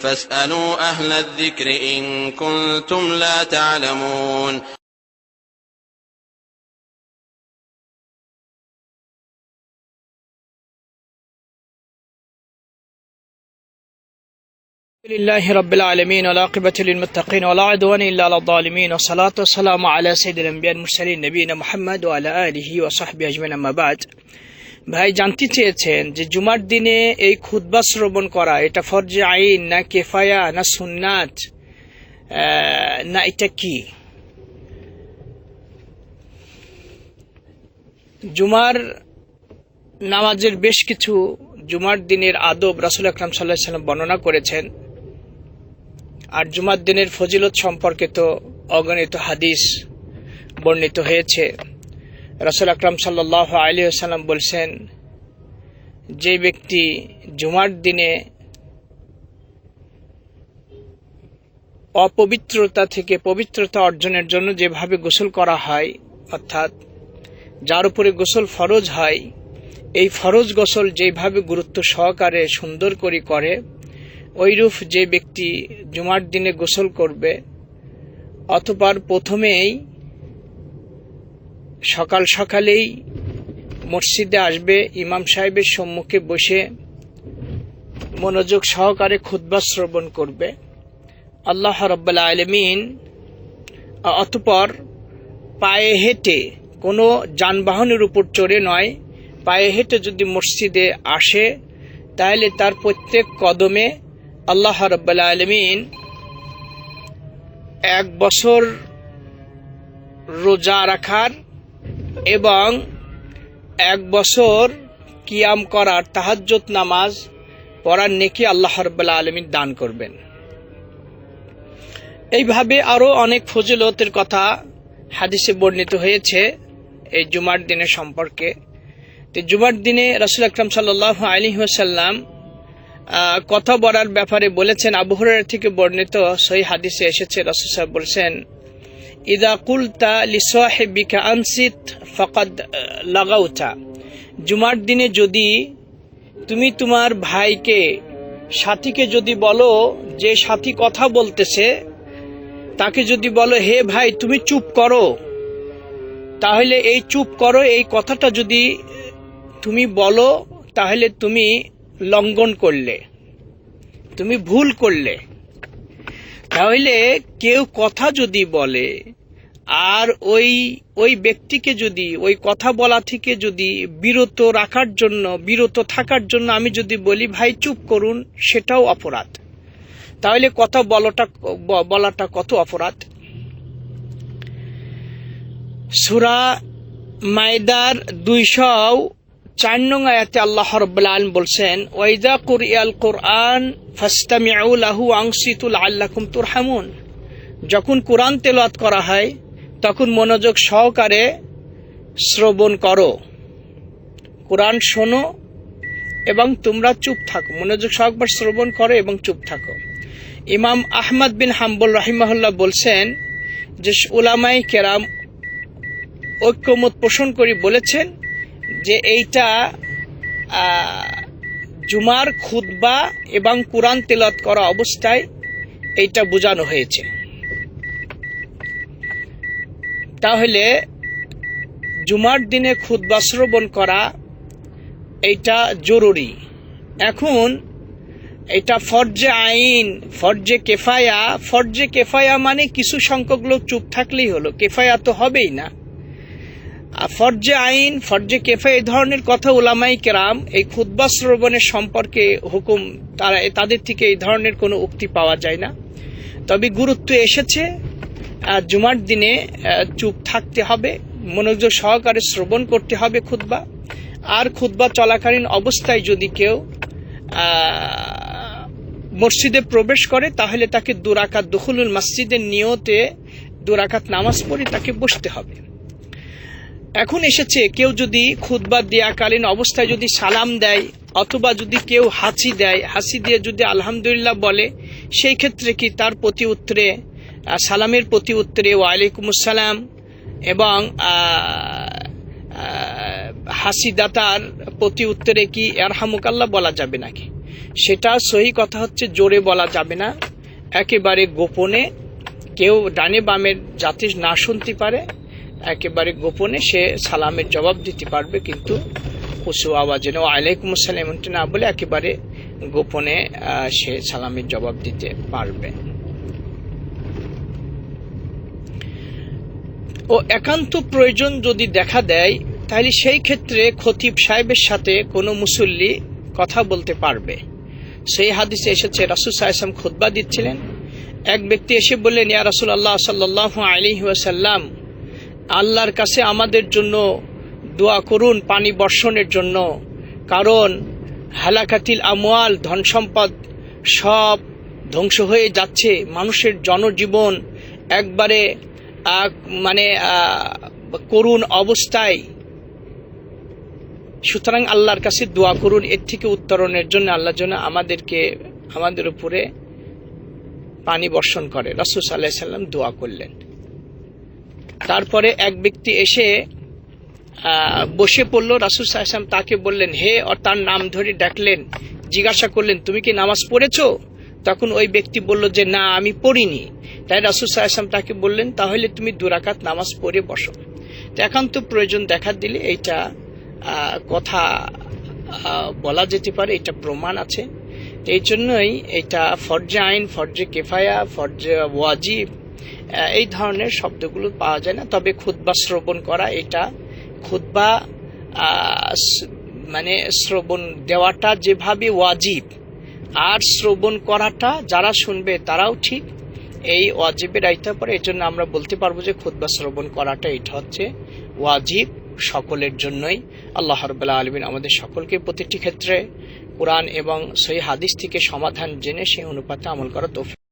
فاسألوا أهل الذكر إن كنتم لا تعلمون. لله رب العالمين والعاقبة للمتقين ولا عدوان إلا على الظالمين والصلاة والسلام على سيد الأنبياء المرسلين نبينا محمد وعلى آله وصحبه أجمعين أما بعد. ভাই জানতে চেয়েছেন যে জুমার দিনে এই খুতবা শ্রবণ করা, এটা ফরজে আইন না কেফায়া না সুন্নাত? না এটা কি? জুমার নামাজের বেশ কিছু জুমার দিনের আদব রাসুল আকরাম সাল্লাহ সাল্লাম বর্ণনা করেছেন। আর জুমার দিনের ফজিলত সম্পর্কে তো অগণিত হাদিস বর্ণিত হয়েছে। রাসুল আকরাম সাল্লাহ আলী সাল্লাম বলছেন, যে ব্যক্তি জুমার দিনে অপবিত্রতা থেকে পবিত্রতা অর্জনের জন্য যেভাবে গোসল করা হয়, অর্থাৎ যার উপরে গোসল ফরজ হয়, এই ফরজ গোসল যেভাবে গুরুত্ব সহকারে সুন্দর করে করে ওইরূপ যে ব্যক্তি জুমার দিনে গোসল করবে, অতপর প্রথমেই সকাল সকালেই মসজিদে আসবে, ইমাম সাহেবের সম্মুখে বসে মনোযোগ সহকারে খুদ্া শ্রবণ করবে। আল্লাহ রব্বাল আলমিন অতপর পায়ে হেঁটে, কোনো যানবাহনের উপর চড়ে নয়, পায়ে হেঁটে যদি মসজিদে আসে, তাহলে তার প্রত্যেক কদমে আল্লাহ রব্বাল আলমিন এক বছর রোজা রাখার এবং এক বছর কিয়াম করার তাহাজ্জত নামাজ পড়ার নেকি আল্লাহ রব্বাল আলমিন দান করবেন। এইভাবে আরও অনেক ফজিলতের কথা হাদিসে বর্ণিত হয়েছে এই জুমার দিনের সম্পর্কে। তো জুমার দিনে রাসুল আকরাম সাল্লাহ আলী ওসাল্লাম কথা বলার ব্যাপারে বলেছেন আবহরের থেকে বর্ণিত সই হাদিসে এসেছে, রসুল সাহেব বলছেন ইদা কুলতা লিসাহেবিকা আনসিত ফকাদ লাগাউতা জুমার দিনে যদি তুমি তোমার ভাইকে, সাথীকে যদি বলো যে সাথী কথা বলতেছে, তাকে যদি বলো, হে ভাই, তুমি চুপ করো। তাহলে এই চুপ করো, এই কথাটা যদি তুমি বলো, তাহলে তুমি লঙ্ঘন করলে, তুমি ভুল করলে। তাহলে কেউ কথা যদি বলে, আর ওই ওই ব্যক্তিকে যদি, ওই কথা বলা থেকে যদি বিরত রাখার জন্য, বিরত থাকার জন্য আমি যদি বলি, ভাই, চুপ করুন, সেটাও অপরাধ। তাহলে কথা বলাটা বলাটা কত অপরাধ? সুরা মায়দার দুইশো চার নং আয়াতে আল্লাহ রব্বুল বলছেন ওয়াইদা কুরিয়াল কোরআন তুরহামুন। যখন কোরআন তেলাওয়াত করা হয়, তখন মনোযোগ সহকারে শ্রবণ করো। কোরআন শোনো এবং তোমরা চুপ থাকো। মনোযোগ সহকারে শ্রবণ করো এবং চুপ থাকো। ইমাম আহমদ বিন হাম্বুল রাহিমাহুল্লাহ বলছেন যে উলামাই কেরাম ঐক্যমত পোষণ করে বলেছেন যে, এইটা জুমার খুতবা এবং কোরআন তেলত করা অবস্থায় এইটা বোঝানো হয়েছে। তাহলে জুমার দিনে খুতবা শ্রবণ করা এইটা জরুরি। এখন এটা ফরজে আইন, ফরজে কেফায়া ফরজে কেফায়া মানে কিছু সংখ্যক লোক চুপ থাকলেই হলো, কেফায়া তো হবেই না। ফরজে আইন, ফরজে কেফা এই ধরনের কথা ওলামাই কেরাম এই খুদ্া শ্রবণের সম্পর্কে হুকুম, তারা, তাদের থেকে এই ধরনের কোনো উক্তি পাওয়া যায় না। তবে গুরুত্ব এসেছে জুমার দিনে চুপ থাকতে হবে, মনোযোগ সহকারে শ্রবণ করতে হবে খুদ্া আর খুদ্া চলাকালীন অবস্থায় যদি কেউ মসজিদে প্রবেশ করে, তাহলে তাকে দুরাকাত দখলুল মসজিদের নিয়তে দুরাকাত নামাজ পড়ে তাকে বসতে হবে। এখন এসেছে কেউ যদি খুদ্া দেয়াকালীন অবস্থায় যদি সালাম দেয় অথবা যদি কেউ হাসি দেয় হাসি দিয়ে যদি আলহামদুলিল্লাহ বলে, সেই ক্ষেত্রে কি তার প্রতি উত্তরে সালামের প্রতি উত্তরে ওয়ালাইকুম আসসালাম এবং হাসিদাতার প্রতি উত্তরে কি এরহামুকাল্লাহ বলা যাবে নাকি? সেটা সহি কথা হচ্ছে জোরে বলা যাবে না। একেবারে গোপনে কেউ ডানে বামের যাতে না শুনতে পারে একেবারে গোপনে সে সালামের জবাব দিতে পারবে, কিন্তু উঁচু আওয়াজে না আলাইকুম আসসালাম এমনটি না বলে একেবারে গোপনে সে সালামের জবাব দিতে পারবে। ও একান্ত প্রয়োজন যদি দেখা দেয়, তাহলে সেই ক্ষেত্রে খতিব সাহেবের সাথে কোনো মুসল্লি কথা বলতে পারবে। সেই হাদিসে এসেছে, রাসুল সাহেব খুতবা দিচ্ছিলেন। এক ব্যক্তি এসে বললেন, ইয়া রাসুল আল্লাহ সাল্লাহ আলী ওয়াসাল্লাম আল্লাহর কাছে আমাদের জন্য দোয়া করুন পানি বর্ষণের জন্য। কারণ হালাকাতিল আমওয়াল, ধন সম্পদ সব ধ্বংস হয়ে যাচ্ছে। মানুষের জনজীবন একবারে মানে করুণ অবস্থায়। সুতরাং আল্লাহর কাছে দোয়া করুন, এর থেকে উত্তরণের জন্য আল্লাহ যেন আমাদেরকে, আমাদের উপরে পানি বর্ষণ করে। রসুল সাল্লাহ সাল্লাম দোয়া করলেন। তারপরে এক ব্যক্তি এসে বসে পড়ল। রাসুল সাহেব তাকে বললেন, হে আর তার নাম ধরে ডাকলেন, জিজ্ঞাসা করলেন, তুমি কি নামাজ পড়েছ? তখন ওই ব্যক্তি বলল যে, না, আমি পড়িনি। তাই রাসুল সাহেব তাকে বললেন, তাহলে তুমি দুরাকাত নামাজ পড়ে বসো। তো একান্ত প্রয়োজন দেখা দিলে এইটা কথা বলা যেতে পারে এটা প্রমাণ আছে। এই জন্যই এটা ফরজে আইন, ফরজে কেফায়া, ফরজে ওয়াজিব এই ধরনের শব্দগুলো পাওয়া যায় না। তবে খুতবা শ্রবণ করা এটা আহ, মানে শ্রবণ দেওয়াটা যেভাবে ওয়াজিব আর শ্রবণ করাটা যারা শুনবে তারাও ঠিক এই ওয়াজিবের আইতে পারে এই জন্য আমরা বলতে পারব যে খুতবা শ্রবণ করাটা এটা হচ্ছে ওয়াজিব সকলের জন্যই। আল্লাহ রবাল্লাহ আলমিন আমাদের সকলকে প্রতিটি ক্ষেত্রে কোরআন এবং সহি হাদিস থেকে সমাধান জেনে সেই অনুপাতে আমল করা তৌফিক